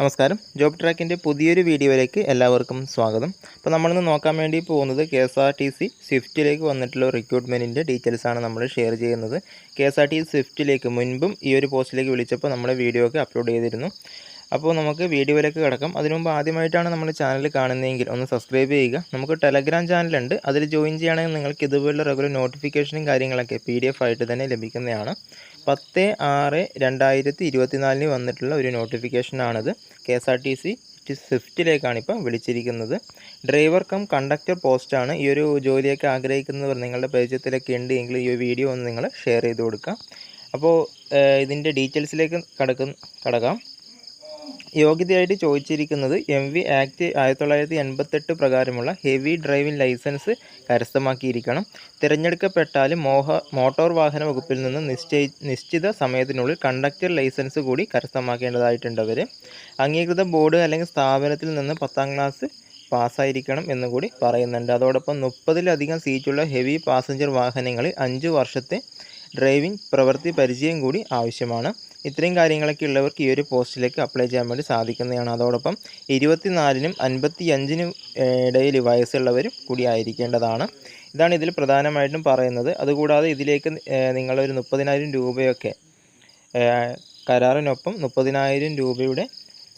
നമസ്കാരം. ജോബ് ട്രാക്കിന്റെ പുതിയൊരു വീഡിയോയിലേക്ക് എല്ലാവർക്കും സ്വാഗതം. അപ്പോൾ നമ്മളിന്ന് നോക്കാൻ വേണ്ടി പോകുന്നത് K S R T C സ്വിഫ്റ്റിലേക്ക് വന്നിട്ടുള്ള റിക്രൂട്ട്മെന്റിന്റെ ഡീറ്റെയിൽസാണ് നമ്മൾ ഷെയർ ചെയ്യുന്നത്. K S R T C സ്വിഫ്റ്റിലേക്ക് മുൻപും ഈ ഒരു പോസ്റ്റിലേക്ക് വിളിച്ചപ്പോൾ നമ്മുടെ വീഡിയോ ഒക്കെ അപ്ലോഡ് ചെയ്തിരുന്നു. അപ്പോൾ നമുക്ക് വീഡിയോയിലേക്ക് കിടക്കാം. അതിനു മുമ്പ് ആദ്യമായിട്ടാണ് നമ്മൾ ചാനൽ കാണുന്നതെങ്കിൽ ഒന്ന് സബ്സ്ക്രൈബ് ചെയ്യുക. നമുക്ക് ടെലഗ്രാം ചാനലുണ്ട്. അതിൽ ജോയിൻ ചെയ്യുകയാണെങ്കിൽ നിങ്ങൾക്ക് ഇതുപോലുള്ള റെഗുലർ നോട്ടിഫിക്കേഷനും കാര്യങ്ങളൊക്കെ പി ആയിട്ട് തന്നെ ലഭിക്കുന്നതാണ്. പത്ത് ആറ് രണ്ടായിരത്തി ഇരുപത്തിനാലിന് വന്നിട്ടുള്ള ഒരു നോട്ടിഫിക്കേഷനാണിത് K S R T C സ്വിഫ്റ്റിലേക്കാണ് ഇപ്പോൾ വിളിച്ചിരിക്കുന്നത്. ഡ്രൈവർ കം കണ്ടക്ടർ പോസ്റ്റാണ് ഈ ഒരു ജോലിയൊക്കെ ആഗ്രഹിക്കുന്നവർ നിങ്ങളുടെ പരിചയത്തിലൊക്കെ ഉണ്ട് എങ്കിൽ ഈ വീഡിയോ ഒന്ന് നിങ്ങൾ ഷെയർ ചെയ്ത് കൊടുക്കുക അപ്പോൾ ഇതിന്റെ ഡീറ്റെയിൽസിലേക്ക് കടക്കും കടക്കാം. യോഗ്യതയായിട്ട് ചോദിച്ചിരിക്കുന്നത് എം വി ആക്ട് ആയിരത്തി തൊള്ളായിരത്തി എൺപത്തെട്ട് പ്രകാരമുള്ള ഹെവി ഡ്രൈവിംഗ് ലൈസൻസ് കരസ്ഥമാക്കിയിരിക്കണം. തിരഞ്ഞെടുക്കപ്പെട്ടാലും മോഹ മോട്ടോർ വാഹന വകുപ്പിൽ നിന്ന് നിശ്ചയി നിശ്ചിത സമയത്തിനുള്ളിൽ കണ്ടക്ടർ ലൈസൻസ് കൂടി കരസ്ഥമാക്കേണ്ടതായിട്ടുണ്ട് അംഗീകൃത ബോർഡ് അല്ലെങ്കിൽ സ്ഥാപനത്തിൽ നിന്ന് പത്താം ക്ലാസ് പാസ്സായിരിക്കണം എന്നുകൂടി പറയുന്നുണ്ട്. അതോടൊപ്പം മുപ്പതിലധികം സീറ്റുള്ള ഹെവി പാസഞ്ചർ വാഹനങ്ങളിൽ അഞ്ച് വർഷത്തെ ഡ്രൈവിംഗ് പ്രവൃത്തി പരിചയം കൂടി ആവശ്യമാണ്. ഇത്രയും കാര്യങ്ങളൊക്കെ ഉള്ളവർക്ക് ഈ ഒരു പോസ്റ്റിലേക്ക് അപ്ലൈ ചെയ്യാൻ വേണ്ടി സാധിക്കുന്നതാണ്. അതോടൊപ്പം ഇരുപത്തിനാലിനും അൻപത്തി അഞ്ചിനും ഇടയിൽ വയസ്സുള്ളവരും കൂടി ആയിരിക്കേണ്ടതാണ്. ഇതാണ് ഇതിൽ പ്രധാനമായിട്ടും പറയുന്നത്. അതുകൂടാതെ ഇതിലേക്ക് നിങ്ങളൊരു മുപ്പതിനായിരം രൂപയൊക്കെ കരാറിനൊപ്പം മുപ്പതിനായിരം രൂപയുടെ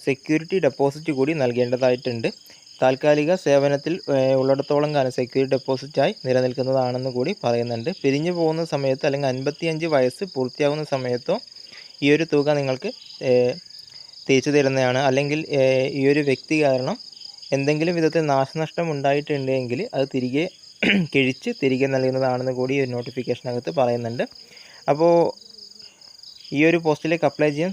സെക്യൂരിറ്റി ഡെപ്പോസിറ്റ് കൂടി നൽകേണ്ടതായിട്ടുണ്ട്. താൽക്കാലിക സേവനത്തിൽ ഉള്ളിടത്തോളം കാലം സെക്യൂരിറ്റി ഡെപ്പോസിറ്റായി നിലനിൽക്കുന്നതാണെന്ന് കൂടി പറയുന്നുണ്ട്. പിരിഞ്ഞു പോകുന്ന സമയത്ത് അല്ലെങ്കിൽ അൻപത്തിയഞ്ച് വയസ്സ് പൂർത്തിയാകുന്ന സമയത്തോ ഈ ഒരു തുക നിങ്ങൾക്ക് തിരിച്ചു തരുന്നതാണ്. അല്ലെങ്കിൽ ഈ ഒരു വ്യക്തി കാരണം എന്തെങ്കിലും വിധത്തിൽ നാശനഷ്ടം ഉണ്ടായിട്ടുണ്ടെങ്കിൽ അത് തിരികെ കിഴിച്ച് തിരികെ നൽകുന്നതാണെന്ന് കൂടി ഈ ഒരു നോട്ടിഫിക്കേഷനകത്ത് പറയുന്നുണ്ട്. അപ്പോൾ ഈ ഒരു പോസ്റ്റിലേക്ക് അപ്ലൈ ചെയ്യാൻ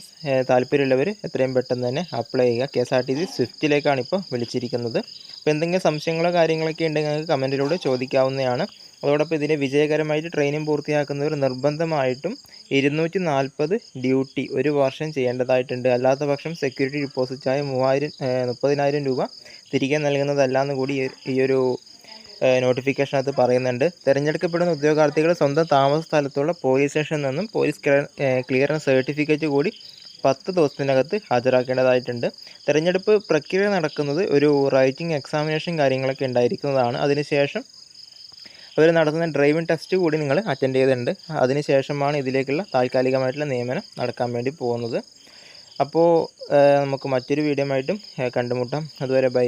താല്പര്യമുള്ളവർ എത്രയും പെട്ടെന്ന് തന്നെ അപ്ലൈ ചെയ്യുക. K S R T C സ്വിഫ്റ്റിലേക്കാണ് ഇപ്പോൾ വിളിച്ചിരിക്കുന്നത്. അപ്പോൾ എന്തെങ്കിലും സംശയങ്ങളോ കാര്യങ്ങളൊക്കെ ഉണ്ടെങ്കിൽ നിങ്ങൾക്ക് കമന്റിലൂടെ ചോദിക്കാവുന്നതാണ്. അതോടൊപ്പം ഇതിനെ വിജയകരമായിട്ട് ട്രെയിനിങ് പൂർത്തിയാക്കുന്നവർ നിർബന്ധമായിട്ടും ഇരുന്നൂറ്റി നാൽപ്പത് ഡ്യൂട്ടി ഒരു വർഷം ചെയ്യേണ്ടതായിട്ടുണ്ട്. അല്ലാത്ത പക്ഷം സെക്യൂരിറ്റി ഡിപ്പോസിറ്റായ മൂവായിരം മുപ്പതിനായിരം രൂപ തിരികെ നൽകുന്നതല്ല എന്ന് കൂടി ഈ ഒരു നോട്ടിഫിക്കേഷനകത്ത് പറയുന്നുണ്ട്. തിരഞ്ഞെടുക്കപ്പെടുന്ന ഉദ്യോഗാർത്ഥികൾ സ്വന്തം താമസ സ്ഥലത്തുള്ള പോലീസ് സ്റ്റേഷനിൽ നിന്നും പോലീസ് ക്ലിയറൻസ് സർട്ടിഫിക്കറ്റ് കൂടി പത്ത് ദിവസത്തിനകത്ത് ഹാജരാക്കേണ്ടതായിട്ടുണ്ട്. തിരഞ്ഞെടുപ്പ് പ്രക്രിയ നടക്കുന്നത് ഒരു റൈറ്റിംഗ് എക്സാമിനേഷൻ കാര്യങ്ങളൊക്കെ ഉണ്ടായിരിക്കുന്നതാണ്. അതിനുശേഷം അവർ നടത്തുന്ന ഡ്രൈവിംഗ് ടെസ്റ്റ് കൂടി നിങ്ങൾ അറ്റൻഡ് ചെയ്തിട്ടുണ്ട്. അതിനുശേഷമാണ് ഇതിലേക്കുള്ള താൽക്കാലികമായിട്ടുള്ള നിയമനം നടക്കാൻ വേണ്ടി പോകുന്നത്. അപ്പോൾ നമുക്ക് മറ്റൊരു വീഡിയോ ആയിട്ടും കണ്ടുമുട്ടാം. അതുവരെ ബൈ